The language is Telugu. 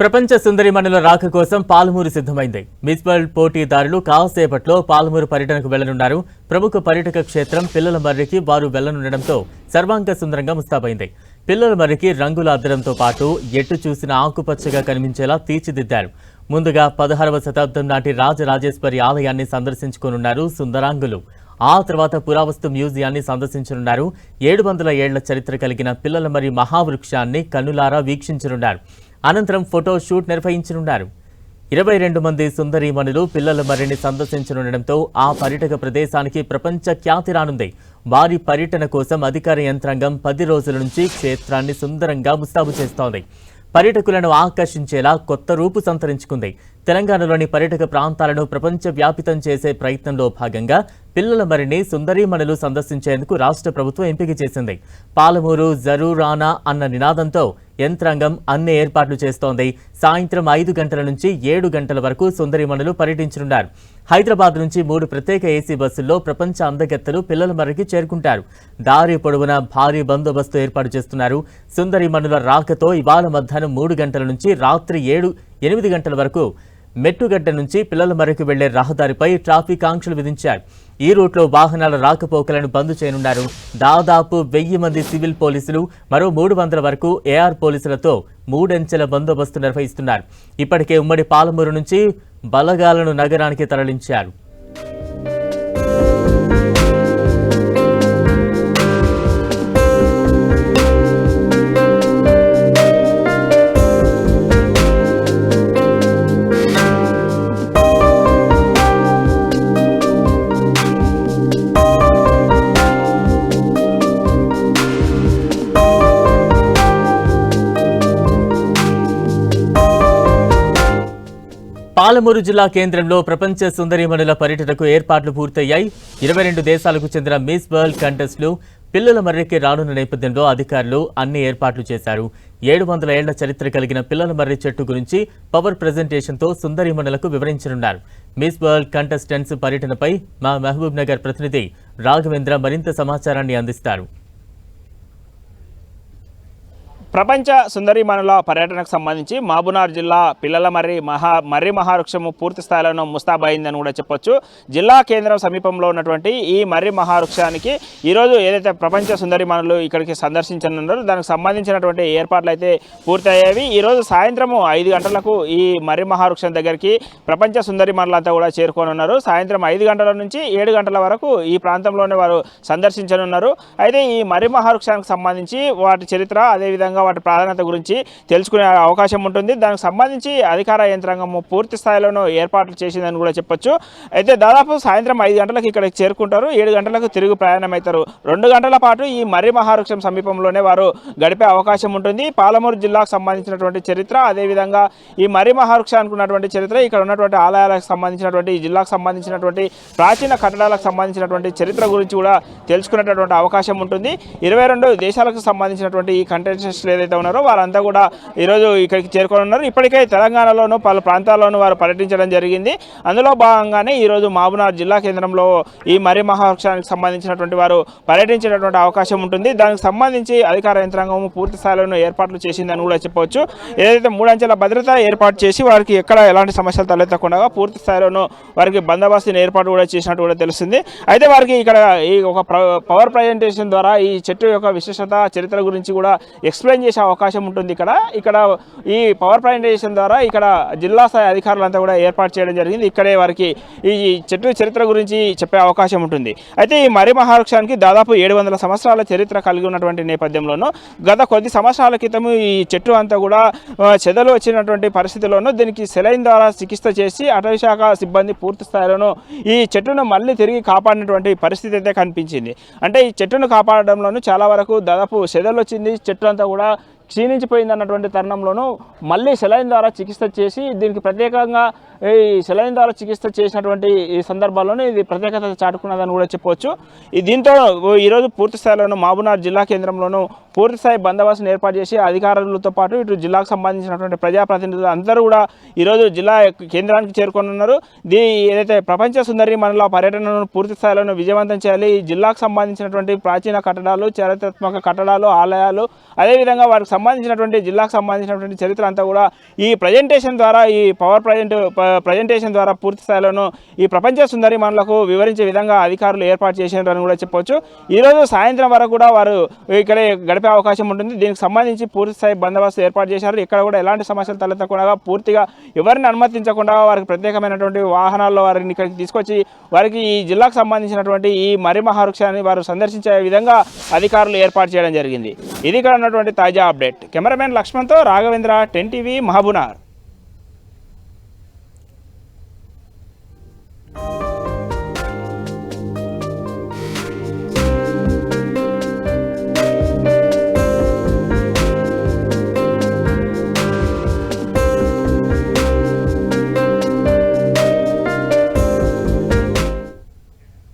ప్రపంచ సుందరి మండల రాక కోసం పాలమూరు సిద్ధమైంది. మున్సిపల్ పోటీదారులు కాసేపట్లో పాలమూరు పర్యటనకు వెళ్ళనున్నారు. ప్రముఖ పర్యటక క్షేత్రం పిల్లల మర్రికి వారు వెళ్ళనుండటంతో సర్వాంగ సుందరంగా ముస్తాబైంది. పిల్లల మర్రికి రంగుల అద్దడంతో పాటు ఎటు చూసిన ఆకుపచ్చగా కనిపించేలా తీర్చిదిద్దారు. ముందుగా పదహారవ శతాబ్దం నాటి రాజరాజేశ్వరి ఆలయాన్ని సందర్శించుకోనున్నారు సుందరాంగులు. ఆ తర్వాత పురావస్తు మ్యూజియాన్ని సందర్శించనున్నారు. ఏడు వందల ఏళ్ళ చరిత్ర కలిగిన పిల్లల మరి మహావృక్షాన్ని కన్నులారా వీక్షించనున్నారు. అనంతరం ఫోటో షూట్ నిర్వహించనున్నారు. ఇరవై రెండు మంది సుందరీమణులు పిల్లల మరిని సందర్శించనుండడంతో ఆ పర్యటక ప్రదేశానికి ప్రపంచ ఖ్యాతి రానుంది. వారి పర్యటన కోసం అధికార యంత్రాంగం పది రోజుల నుంచి క్షేత్రాన్ని సుందరంగా ముస్తాబు చేస్తోంది. పర్యటకులను ఆకర్షించేలా కొత్త రూపు సంతరించుకుంది. తెలంగాణలోని పర్యటక ప్రాంతాలను ప్రపంచ వ్యాపితం చేసే ప్రయత్నంలో భాగంగా పిల్లల మరిని సుందరీమణులు సందర్శించేందుకు రాష్ట్ర ప్రభుత్వం ఎంపిక చేసింది. పాలమూరు జరూరానా అన్న నినాదంతో యంత్రాంగం అన్ని ఏర్పాట్లు చేస్తోంది. సాయంత్రం ఐదు గంటల నుంచి ఏడు గంటల వరకు సుందరిమణులు పర్యటించనున్నారు. హైదరాబాద్ నుంచి మూడు ప్రత్యేక ఏసీ బస్సుల్లో ప్రపంచ అందగత్తలు పిల్లల మరికి చేరుకుంటారు. దారి పొడవునా భారీ బందోబస్తు ఏర్పాటు చేస్తున్నారు. సుందరిమణుల రాకతో ఇవాళ మధ్యాహ్నం మూడు గంటల నుంచి రాత్రి ఏడు ఎనిమిది గంటల వరకు మెట్టుగడ్డ నుంచి పిల్లల మరకు వెళ్ళే రహదారిపై ట్రాఫిక్ ఆంక్షలు విధించారు. ఈ రూట్లో వాహనాల రాకపోకలను బంద్ చేయనున్నారు. దాదాపు వెయ్యి మంది సివిల్ పోలీసులు మరో మూడు వందల వరకు ఏఆర్ పోలీసులతో మూడంచెల బందోబస్తు నిర్వహిస్తున్నారు. ఇప్పటికే ఉమ్మడి పాలమూరు నుంచి బలగాలను నగరానికి తరలించారు. పాలమూరు జిల్లా కేంద్రంలో ప్రపంచ సుందరిమణుల పర్యటనకు ఏర్పాట్లు పూర్తయ్యాయి. ఇరవై రెండు దేశాలకు చెందిన మిస్ వరల్డ్ కంటెస్ట్లు పిల్లల మర్రికి రానున్న నేపథ్యంలో అధికారులు అన్ని ఏర్పాట్లు చేశారు. ఏడు వందల ఏళ్ళ చరిత్ర కలిగిన పిల్లల మర్రి చెట్టు గురించి పవర్ ప్రజెంటేషన్తో సుందరిమణులకు వివరించనున్నారు. మిస్ వరల్డ్ కంటెస్టెంట్స్ పర్యటనపై మా మహబూబ్ నగర్ ప్రతినిధి రాఘవేంద్ర మరింత సమాచారాన్ని అందిస్తారు. ప్రపంచ సుందరిమణుల పర్యటనకు సంబంధించి మహబూనార్ జిల్లా పిల్లల మర్రి మహా మర్రి మహావృక్షము పూర్తి స్థాయిలో ముస్తాబైందని కూడా చెప్పొచ్చు. జిల్లా కేంద్రం సమీపంలో ఉన్నటువంటి ఈ మర్రి మహావృక్షానికి ఈరోజు ఏదైతే ప్రపంచ సుందరిమణులు ఇక్కడికి సందర్శించనున్నారో దానికి సంబంధించినటువంటి ఏర్పాట్లు అయితే పూర్తయ్యేవి. ఈరోజు సాయంత్రము ఐదు గంటలకు ఈ మర్రి మహావృక్షం దగ్గరికి ప్రపంచ సుందరీమణులంతా కూడా చేరుకోనున్నారు. సాయంత్రం ఐదు గంటల నుంచి ఏడు గంటల వరకు ఈ ప్రాంతంలోనే వారు సందర్శించనున్నారు. అయితే ఈ మర్రి మహావృక్షానికి సంబంధించి వాటి చరిత్ర అదేవిధంగా వాటి ప్రాధాన్యత గురించి తెలుసుకునే అవకాశం ఉంటుంది. దానికి సంబంధించి అధికార యంత్రాంగం పూర్తి స్థాయిలోనూ ఏర్పాట్లు చేసిందని కూడా చెప్పొచ్చు. అయితే దాదాపు సాయంత్రం ఐదు గంటలకు ఇక్కడికి చేరుకుంటారు. ఏడు గంటలకు తిరుగు ప్రయాణం అవుతారు రెండు గంటల పాటు ఈ మర్రి మహావృక్షం సమీపంలోనే వారు గడిపే అవకాశం ఉంటుంది. పాలమూరు జిల్లాకు సంబంధించినటువంటి చరిత్ర అదేవిధంగా ఈ మర్రి మహావృక్షానికి ఉన్నటువంటి చరిత్ర ఇక్కడ ఉన్నటువంటి ఆలయాలకు సంబంధించినటువంటి ఈ జిల్లాకు సంబంధించినటువంటి ప్రాచీన కట్టడాలకు సంబంధించినటువంటి చరిత్ర గురించి కూడా తెలుసుకునేటటువంటి అవకాశం ఉంటుంది. ఇరవై రెండు దేశాలకు సంబంధించినటువంటి ఈ కంటెస్టెంట్స్ ఏదైతే ఉన్నారో వారంతా కూడా ఈరోజు ఇక్కడికి చేరుకొని ఉన్నారు ఇప్పటికే తెలంగాణలోను పలు ప్రాంతాల్లోనూ వారు పర్యటించడం జరిగింది. అందులో భాగంగానే ఈరోజు మహబూనార్ జిల్లా కేంద్రంలో ఈ మర్రి మహావృక్షానికి సంబంధించినటువంటి వారు పర్యటించేటటువంటి అవకాశం ఉంటుంది. దానికి సంబంధించి అధికార యంత్రాంగం పూర్తి స్థాయిలో ఏర్పాట్లు చేసిందని కూడా చెప్పవచ్చు. ఏదైతే మూడంచెల భద్రత ఏర్పాటు చేసి వారికి ఎక్కడ ఎలాంటి సమస్యలు తలెత్తకుండా పూర్తి స్థాయిలోనూ వారికి బందోబస్తుని ఏర్పాటు కూడా చేసినట్టు కూడా తెలుస్తుంది. అయితే వారికి ఇక్కడ ఈ ఒక పవర్ ప్రజెంటేషన్ ద్వారా ఈ చెట్టు యొక్క విశేషత చరిత్ర గురించి కూడా ఎక్స్ప్లెయిన్ చేసే అవకాశం ఉంటుంది ఇక్కడ. ఇక్కడ ఈ పవర్ ప్రజెంటేషన్ ద్వారా ఇక్కడ జిల్లా స్థాయి అధికారులంతా కూడా ఏర్పాటు చేయడం జరిగింది. ఇక్కడే వారికి ఈ చెట్టు చరిత్ర గురించి చెప్పే అవకాశం ఉంటుంది. అయితే ఈ మర్రి మహావృక్షానికి దాదాపు ఏడు వందల సంవత్సరాల చరిత్ర కలిగి ఉన్నటువంటి నేపథ్యంలోనూ గత కొద్ది సంవత్సరాల క్రితం ఈ చెట్టు అంతా కూడా చెదలు వచ్చినటువంటి పరిస్థితిలోనూ దీనికి సెలైన్ ద్వారా చికిత్స చేసి అటవీ శాఖ సిబ్బంది పూర్తి స్థాయిలోనూ ఈ చెట్టును మళ్ళీ తిరిగి కాపాడినటువంటి పరిస్థితి అయితే కనిపించింది. అంటే ఈ చెట్టును కాపాడడంలోనూ చాలా వరకు దాదాపు చెదలు వచ్చింది చెట్టు అంతా కూడా క్షీణించిపోయింది అన్నటువంటి తరుణంలోనూ మళ్ళీ సెలైన్ ద్వారా చికిత్స చేసి దీనికి ప్రత్యేకంగా ఈ సెలైన్ ద్వారా చికిత్స చేసినటువంటి ఈ సందర్భాల్లోనే ఇది ప్రత్యేకత చాటుకున్నదని కూడా చెప్పవచ్చు. ఈ దీంతో ఈరోజు పూర్తి స్థాయిలోనూ జిల్లా కేంద్రంలోనూ పూర్తిస్థాయి బందోబస్తును ఏర్పాటు చేసి అధికారులతో పాటు ఇటు జిల్లాకు సంబంధించినటువంటి ప్రజాప్రతినిధులు అందరూ కూడా ఈరోజు జిల్లా కేంద్రానికి చేరుకొని ఉన్నారు దీ ఏదైతే ప్రపంచ సుందరి మనలో పర్యటనను పూర్తి స్థాయిలో విజయవంతం చేయాలి ఈ జిల్లాకు సంబంధించినటువంటి ప్రాచీన కట్టడాలు చారిత్రాత్మక కట్టడాలు ఆలయాలు అదేవిధంగా వారికి సంబంధించినటువంటి జిల్లాకు సంబంధించినటువంటి చరిత్ర అంతా కూడా ఈ ప్రజెంటేషన్ ద్వారా ఈ పవర్ ప్రజెంట్ ప్రజెంటేషన్ ద్వారా పూర్తి స్థాయిలోనూ ఈ ప్రపంచ సుందరి మనలకు వివరించే విధంగా అధికారులు ఏర్పాటు చేసినారని కూడా చెప్పవచ్చు ఈరోజు సాయంత్రం వరకు కూడా వారు ఇక్కడే గడిపే అవకాశం ఉంటుంది. దీనికి సంబంధించి పూర్తి స్థాయి బందోబస్తు ఏర్పాటు చేశారు. ఇక్కడ కూడా ఎలాంటి సమస్యలు తలెత్తకుండా పూర్తిగా ఎవరిని అనుమతించకుండా వారికి ప్రత్యేకమైనటువంటి వాహనాల్లో వారిని ఇక్కడికి తీసుకొచ్చి వారికి ఈ జిల్లాకు సంబంధించినటువంటి ఈ మర్రి మహావృక్షాన్ని వారు సందర్శించే విధంగా అధికారులు ఏర్పాటు చేయడం జరిగింది. ఇది ఇక్కడ ఉన్నటువంటి తాజా update. Cameraman లక్ష్మణ్తో Raghavendra ten TV Mahbubnagar Thank you.